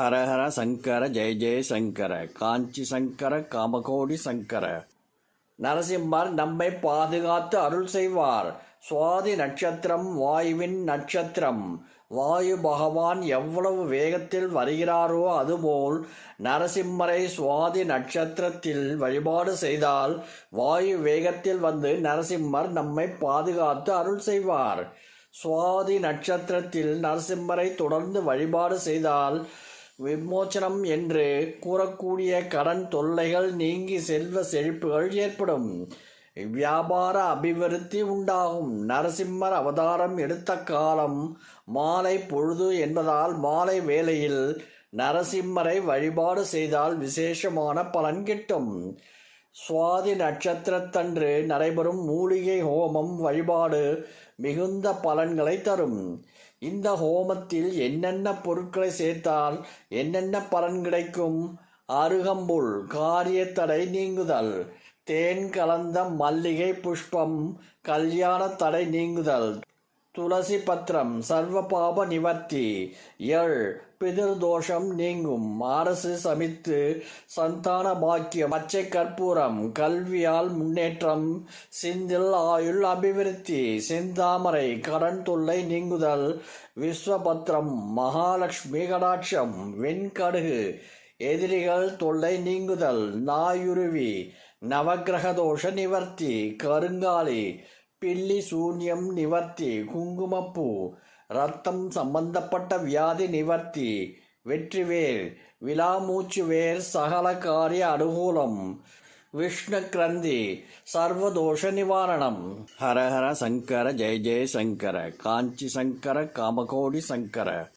ஹரஹர சங்கர ஜெய ஜெய சங்கர காஞ்சி சங்கர காமகோடி சங்கர. நரசிம்மர் நம்மை பாதுகாத்து அருள் செய்வார். சுவாதி நட்சத்திரம் வாயுவின் நட்சத்திரம். வாயு பகவான் எவ்வளவு வேகத்தில் வருகிறாரோ அதுபோல் நரசிம்மரை சுவாதி நட்சத்திரத்தில் வழிபாடு செய்தால் வாயு வேகத்தில் வந்து நரசிம்மர் நம்மை பாதுகாத்து அருள் செய்வார். சுவாதி நட்சத்திரத்தில் நரசிம்மரை தொடர்ந்து வழிபாடு செய்தால் விமோச்சனம் என்று கூறக்கூடிய கடன் தொல்லைகள் நீங்கி செல்வ செழிப்புகள் ஏற்படும். வியாபார அபிவிருத்தி உண்டாகும். நரசிம்மர் அவதாரம் எடுத்த காலம் மாலை பொழுது என்பதால் மாலை வேளையில் நரசிம்மரை வழிபாடு செய்தால் விசேஷமான பலன் கிட்டும். சுவாதி நட்சத்திரத்தன்று நடைபெறும் மூலிகை ஹோமம் வழிபாடு மிகுந்த பலன்களை தரும். இந்த ஹோமத்தில் என்னென்ன பொருட்களை சேர்த்தால் என்னென்ன பலன் கிடைக்கும்? அருகம்புல் காரிய தடை நீங்குதல் தேன் கலந்த மல்லிகை புஷ்பம் கல்யாண தடை நீங்குதல். துளசி பத்திரம் சர்வ பாப நிவர்த்தி. எள் பிதிர் தோஷம் நீங்கும். அரசு சமித்து சந்தான பாக்கியம். பச்சை கற்பூரம் கல்வியால் முன்னேற்றம். சிந்தில் ஆயுள் அபிவிருத்தி. செந்தாமரை கடன் தொல்லை நீங்குதல். விஸ்வபத்திரம் மகாலட்சுமி கடாட்சம். வெண்கடுகு எதிரிகள் தொல்லை நீங்குதல். நாயுருவி நவக்கிரக தோஷ நிவர்த்தி. கருங்காலி பில்லி சூன்யம் நிவர்த்தி குங்குமப்பூ ரத்தம் சம்பந்தப்பட்ட வியாதி நிவர்த்தி வெற்றிவேர் விலாமூச்சு வேர் சகல காரிய அனுகூலம் விஷ்ணு கிரந்தி சர்வதோஷ நிவாரணம். ஹரஹர சங்கர ஜெய ஜெய சங்கர காஞ்சி சங்கர காமகோடி சங்கர.